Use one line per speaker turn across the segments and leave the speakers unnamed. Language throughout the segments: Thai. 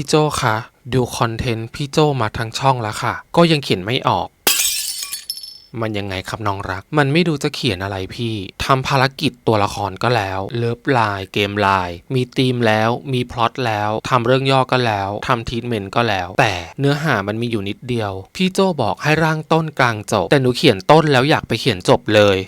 พี่โจคะดูคอนเทนต์พี่โจมาทั้งช่องแล้วค่ะ ก็ยังเขียนไม่ออก มันยังไงครับน้องรัก มันไม่ดูจะเขียนอะไรพี่ทำภารกิจตัวละครก็แล้ว เลิฟไลน์เกมไลน์มีธีมแล้ว มีพล็อตแล้วทำเรื่องย่อก็แล้วทำทีทเมนต์ก็แล้ว แต่เนื้อหามันมีอยู่นิดเดียว พี่โจบอกให้ร่างต้นกลางจบ แต่หนูเขียนต้นแล้วอยากไปเขียนจบเลย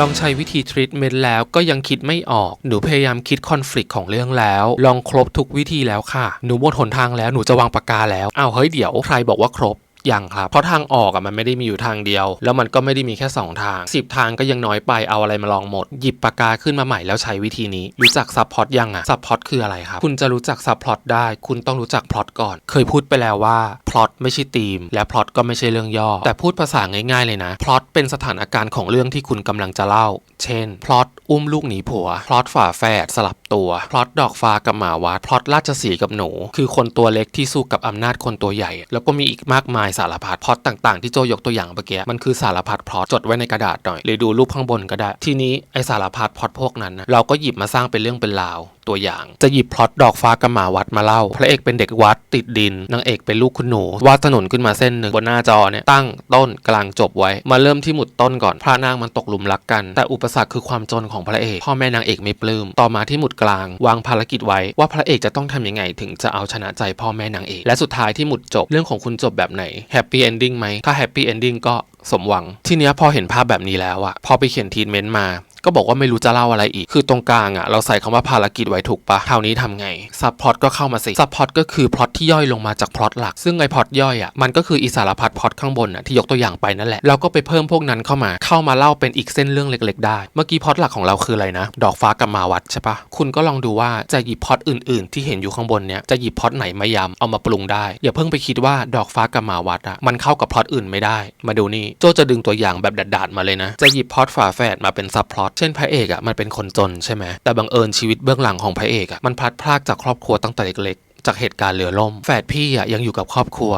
ลองใช้วิธีทรีทเมนต์แล้วก็ยังคิดไม่ออก หนูพยายามคิดคอนฟ lict ของเรื่องแล้ว ลองครบทุกวิธีแล้วค่ะ หนูหมดหนทางแล้ว หนูจะวางปากกาแล้ว อ้าวเฮ้ยเดี๋ยวใครบอกว่าครบ ยังครับ เพราะทางออกอะมันไม่ได้มีอยู่ทางเดียว แล้วมันก็ไม่ได้มีแค่ 2 ทาง 10 ทางก็ยังน้อยไปเอาอะไรมาลองหมด หยิบปากกาขึ้นมาใหม่แล้วใช้วิธีนี้ รู้จักซับพลอตยังอะซับพลอตคืออะไรครับ คุณจะรู้จักซับพลอตได้ คุณต้องรู้จักพล็อตก่อน เคยพูดไปแล้วว่าพล็อตไม่ใช่ธีม และพล็อตก็ไม่ใช่เรื่องย่อ แต่พูดภาษาง่ายๆเลยนะพล็อตเป็นสถานการณ์ของเรื่องที่คุณกำลังจะเล่า เช่นพล็อตอุ้มลูกหนีผัวพล็อตฝาแฝดสลับ ตัวพล็อตดอกฟ้ากับหมาวัดพล็อตราชสีกับหนู คือคนตัวเล็กที่สู้กับอำนาจคนตัวใหญ่ แล้วก็มีอีกมากมายสารพัดพล็อตต่างๆ ที่โจยกตัวอย่างเมื่อกี้มันคือสารพัดพล็อตจดไว้ในกระดาษหน่อยหรือดูรูปข้างบนก็ได้ ทีนี้ไอสารพัดพล็อตพวกนั้น เราก็หยิบมาสร้างเป็นเรื่องเป็นราว ตัวอย่าง จะหยิบพล็อตดอกฟ้ากับหมาวัดมาเล่า พระเอกเป็นเด็กวัดติดดินนางเอกเป็นลูกคุณหนูวาดถนนขึ้นมาเส้นหนึ่งบนหน้าจอเนี่ยตั้งต้นกลางจบไว้ มาเริ่มที่หมุดต้นก่อนพระนางมันตกหลุมรักกัน แต่อุปสรรคคือความจนของพระเอก พ่อแม่นางเอกไม่ปลื้มต่อมาที่หมุดกลาง วางภารกิจไว้ว่าพระเอกจะต้องทำยังไงถึงจะเอาชนะใจพ่อแม่นางเอกและสุดท้ายที่หมุดจบเรื่องของคุณจบแบบไหนแฮปปี้เอนดิ้งไหมถ้าแฮปปี้เอนดิ้งก็สมหวัง ทีเนี้ยพอเห็นภาพแบบนี้แล้วอะพอไปเขียนทีเมนต์มา ก็บอกว่าไม่รู้จะเล่าอะไรอีก คือตรงกลางอะเราใส่คำว่าภารกิจไว้ถูกปะคราวนี้ทำไงซับพอตก็เข้ามาสิซับพอตก็คือพล็อตที่ย่อยลงมาจากพล็อตหลัก ซึ่งไอพล็อตย่อยอะมันก็คืออิสารพัดพล็อตข้างบนอะที่ยกตัวอย่างไปนั่นแหละเราก็ไปเพิ่มพวกนั้นเข้ามา เข้ามาเล่าเป็นอีกเส้นเรื่องเล็ก ๆ ได้ เมื่อกี้พล็อตหลักของเราคืออะไรนะ ดอกฟ้ากับมาวัดใช่ปะคุณก็ลองดูว่าจะหยิบพล็อตอื่น ๆ ที่เห็นอยู่ข้างบนเนี้ยจะหยิบพล็อตไหนมายำเอามาปรุงได้อย่าเพิ่งไปคิดว่าดอกฟ้ากับมาวัดอะมันเข้ากับพล็อตอื่นไม่ได้ มาดูนี่โจจะดึงตัวอย่างแบบดัดๆมาเลยนะจะหยิบพล็อตฝาแฝดมาเป็นซับพล็อตเช่นพระเอกอะมันเป็นคนจนใช่ไหมแต่บังเอิญชีวิตเบื้องหลังของพระเอกอะมันพลัดพรากจากครอบครัวตั้งแต่เล็กๆจากเหตุการณ์เรือล่มแฝดพี่อะยังอยู่กับครอบครัว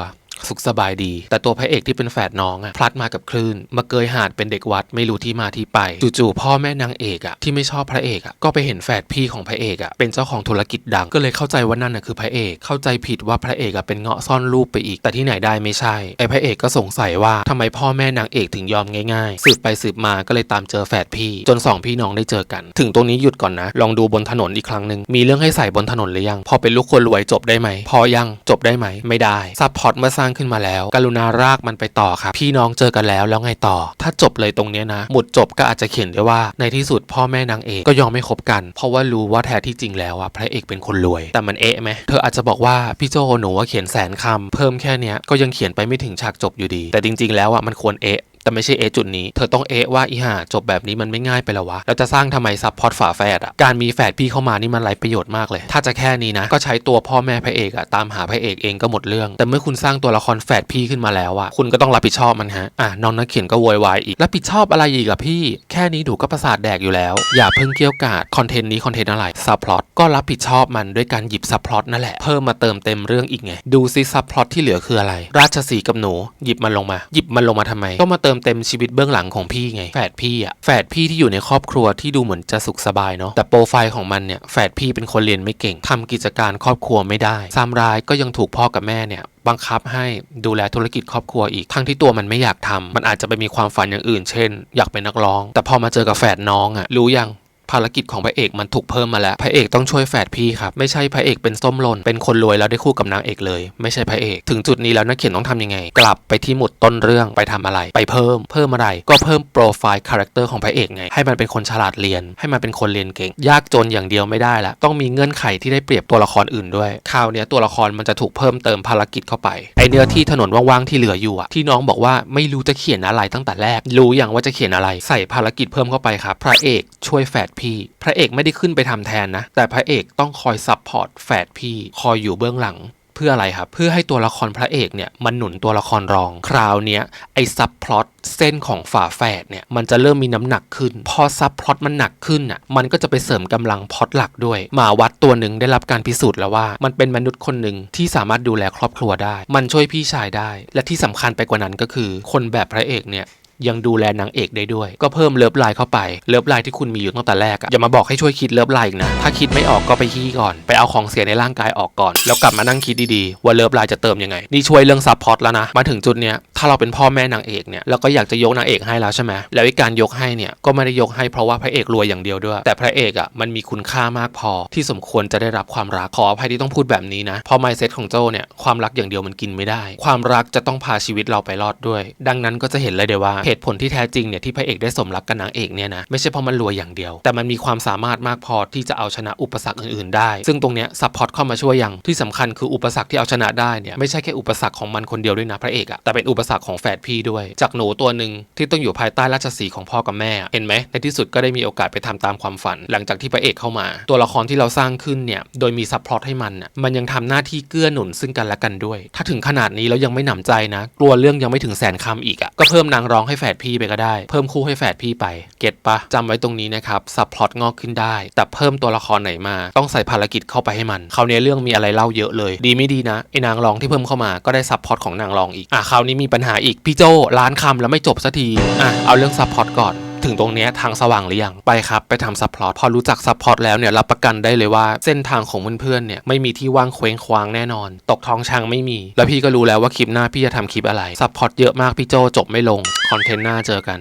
สุขสบายดี แต่ตัวพระเอกที่เป็นแฝดน้องอะพลัดมากับคลื่น มาเกยหาดเป็นเด็กวัดไม่รู้ที่มาที่ไป จู่ๆพ่อแม่นางเอกอะที่ไม่ชอบพระเอกอะก็ไปเห็นแฝดพี่ของพระเอกอะเป็นเจ้าของธุรกิจดังก็เลยเข้าใจว่านั่นน่ะคือพระเอก เข้าใจผิดว่าพระเอกอะเป็นเงาะซ่อนรูปไปอีก แต่ที่ไหนได้ไม่ใช่ไอ้พระเอกก็สงสัยว่าทำไมพ่อแม่นางเอกถึงยอมง่ายๆสืบไปสืบมาก็เลยตามเจอแฝดพี่ จนสองพี่น้องได้เจอกัน ถึงตรงนี้หยุดก่อนนะ ลองดูบนถนนอีกครั้งหนึ่งมีเรื่องให้ใส่บนถนนหรือยัง พอเป็นลูกคนรวยจบได้ไหม พอยังจบได้ไหม ไม่ได้ซับพอร์ตมื่อสร้างขึ้นมาแล้ว กรุณารากมันไปต่อครับ พี่น้องเจอกันแล้วแล้วไงต่อ ถ้าจบเลยตรงนี้นะ หมุดจบก็อาจจะเขียนได้ว่าในที่สุดพ่อแม่นางเอกก็ยอมไม่คบกัน เพราะว่ารู้ว่าแท้ที่จริงแล้วอะพระเอกเป็นคนรวย แต่มันเอะไหมเธออาจจะบอกว่าพี่โจหนูว่าเขียนแสนคำเพิ่มแค่เนี้ยก็ยังเขียนไปไม่ถึงฉากจบอยู่ดี แต่จริง ๆ แล้วอะมันควรเอะ แต่ไม่ใช่เอจุดนี้ เธอต้องเอว่าอีห่าจบแบบนี้มันไม่ง่ายไปแล้ววะ แล้วจะสร้างทำไมซับพอร์ตฝาแฝดอะ การมีแฝดพี่เข้ามานี่มันไรประโยชน์มากเลย ถ้าจะแค่นี้นะ ก็ใช้ตัวพ่อแม่พระเอกอะตามหาพระเอกเองก็หมดเรื่อง แต่เมื่อคุณสร้างตัวละครแฝดพี่ขึ้นมาแล้วอะ คุณก็ต้องรับผิดชอบมันฮะ อะน้องนักเขียนก็โวยวายอีก รับผิดชอบอะไรอีกอะพี่ แค่นี้ดูก็ประสาทแดกอยู่แล้ว อย่าเพิ่งเกี่ยวกาดคอนเทนต์นี้คอนเทนต์อะไรซับพลอตก็รับผิดชอบมันด้วยการหยิบซับพลอตนั่นแหละเพิ่มมาเติมเต็มเรื่องอีกไงดูซิซับพลอตที่เหลือคืออะไร ราชสีกับหนูหยิบมันลงมา หยิบมันลงมาทำไมก็มาเติมเต็มชีวิตเบื้องหลังของพี่ไง แฝดพี่อะแฝดพี่ที่อยู่ในครอบครัวที่ดูเหมือนจะสุขสบายเนาะแต่โปรไฟล์ของมันเนี่ยแฝดพี่เป็นคนเรียนไม่เก่งทำกิจการครอบครัวไม่ได้ซ้ำร้ายก็ยังถูกพ่อกับแม่เนี่ยบังคับให้ดูแลธุรกิจครอบครัวอีก ทั้งที่ตัวมันไม่อยากทำมันอาจจะไปมีความฝันอย่างอื่น เช่น อยากเป็นนักร้อง แต่พอมาเจอกับแฝดน้องอะรู้ยัง ภารกิจของพระเอกมันถูกเพิ่มมาแล้วพระเอกต้องช่วยแฝดพี่ครับไม่ใช่พระเอกเป็นส้มหล่นเป็นคนรวยแล้วได้คู่กับนางเอกเลย ไม่ใช่พระเอกถึงจุดนี้แล้วนักเขียนต้องทำยังไง กลับไปที่หมุดต้นเรื่องไปทำอะไร ไปเพิ่ม เพิ่มอะไร ก็เพิ่มโปรไฟล์คาแรคเตอร์ของพระเอกไง ให้มันเป็นคนฉลาดเรียน ให้มันเป็นคนเรียนเก่ง ยากจนอย่างเดียวไม่ได้ละต้องมีเงื่อนไขที่ได้เปรียบตัวละครอื่นด้วยคราวเนี้ยตัวละครมันจะถูกเพิ่มเติมภารกิจเข้าไปไอเนื้อที่ถนนว่างๆที่เหลืออยู่อะที่น้องบอกว่าไม่รู้จะเขียนอะไรตั้งแต่แรก รู้อย่างว่าจะเขียนอะไร ใส่ภารกิจเพิ่มเข้าไปครับพระเอกช่วยแฝดพี่ พระเอกไม่ได้ขึ้นไปทำแทนนะ แต่พระเอกต้องคอยซับพอร์ตแฝดพี่คอยอยู่เบื้องหลังเพื่ออะไรครับ เพื่อให้ตัวละครพระเอกเนี่ยมันหนุนตัวละครรอง คราวเนี้ยไอ้ซับพลอตเส้นของฝาแฝดเนี่ยมันจะเริ่มมีน้ำหนักขึ้น พอซับพลอตมันหนักขึ้นอะมันก็จะไปเสริมกำลังพลอตหลักด้วยหมาวัดตัวหนึ่งได้รับการพิสูจน์แล้วว่า มันเป็นมนุษย์คนหนึ่งที่สามารถดูแลครอบครัวได้ มันช่วยพี่ชายได้ และที่สำคัญไปกว่านั้นก็คือ คนแบบพระเอกเนี่ย ยังดูแลนางเอกได้ด้วย ก็เพิ่มเลิฟไลน์เข้าไปเลิฟไลน์ที่คุณมีอยู่ตั้งแต่แรกอะอย่ามาบอกให้ช่วยคิดเลิฟไลน์อีกนะ ถ้าคิดไม่ออกก็ไปขี้ก่อน ไปเอาของเสียในร่างกายออกก่อน แล้วกลับมานั่งคิดดีๆ ว่าเลิฟไลน์จะเติมยังไง นี่ช่วยเรื่องซับพอร์ตแล้วนะ มาถึงจุดเนี้ยถ้าเราเป็นพ่อแม่นางเอกเนี่ยเราก็อยากจะยกนางเอกให้แล้วใช่ไหมแล้วการยกให้เนี่ยก็ไม่ได้ยกให้เพราะว่าพระเอกรวยอย่างเดียวด้วย แต่พระเอกอะมันมีคุณค่ามากพอที่สมควรจะได้รับความรักขออภัยที่ต้องพูดแบบนี้นะเพอ mindset ของโจเนี่ยความรักอย่างเดียวมันกินไม่ได้ ความรักจะต้องพาชีวิตเราไปรอดด้วย ดังนั้นก็จะเห็นเลยเดี๋ยวว่าเหตุผลที่แท้จริงเนี่ยที่พระเอกได้สมรักกับนางเอกเนี่ยนะไม่ใช่เพราะมันรวยอย่างเดียว แต่มันมีความสามารถมากพอที่จะเอาชนะอุปสรรคอื่นๆได้ ซึ่งตรงเนี้ยซัพพอร์ตเข้ามาช่วยอย่างที่สำคัญคืออุปสรรคที่เอาชนะได้เนี่ยไม่ใช่แค่อุปสรรคของมันคนเดียวด้วยนะพระเอกอะแต่เป็นอุปสรรคของแฝดพี่ด้วย จากหนูตัวหนึ่งที่ต้องอยู่ภายใต้ราชสีของพ่อกับแม่ เห็นไหมในที่สุดก็ได้มีโอกาสไปทำตามความฝัน หลังจากที่พระเอกเข้ามา ตัวละครที่เราสร้างขึ้นเนี่ยโดยมีซัพพอร์ตให้มันน่ะมันยังทำหน้าที่เกื้อหนุนซึ่งกันและกันด้วย ถ้าถึงขนาดนี้แล้วยังไม่หนำใจนะ กลัวเรื่องยังไม่ถึงแสนคำอีกอะก็เพิ่มนางร้องให้แฝดพี่ไปก็ได้ เพิ่มคู่ให้แฝดพี่ไป เก็ตปะจำไว้ตรงนี้นะครับซับพลอตงอกขึ้นได้ แต่เพิ่มตัวละครไหนมา ต้องใส่ภารกิจเข้าไปให้มันคราวนี้เรื่องมีอะไรเล่าเยอะเลย ดีไม่ดีนะไอ้นางรองที่เพิ่มเข้ามาก็ได้ซับพลอตของนางรองอีกอะคราวนี้มีปัญหาอีกพี่โจล้านคำแล้วไม่จบสักทีอะเอาเรื่องซับพลอตก่อน ถึงตรงนี้ทางสว่างหรือยังไปครับไปทำซับพลอตพอรู้จักซับพลอตแล้วเนี่ยรับประกันได้เลยว่าเส้นทางของเพื่อนๆเนี่ยไม่มีที่ว่างเคว้งคว้างแน่นอน ตกท้องช้างไม่มี แล้วพี่ก็รู้แล้วว่าคลิปหน้าพี่จะทำคลิปอะไรซับพลอตเยอะมากพี่โจจบไม่ลงคอนเทนต์หน้าเจอกัน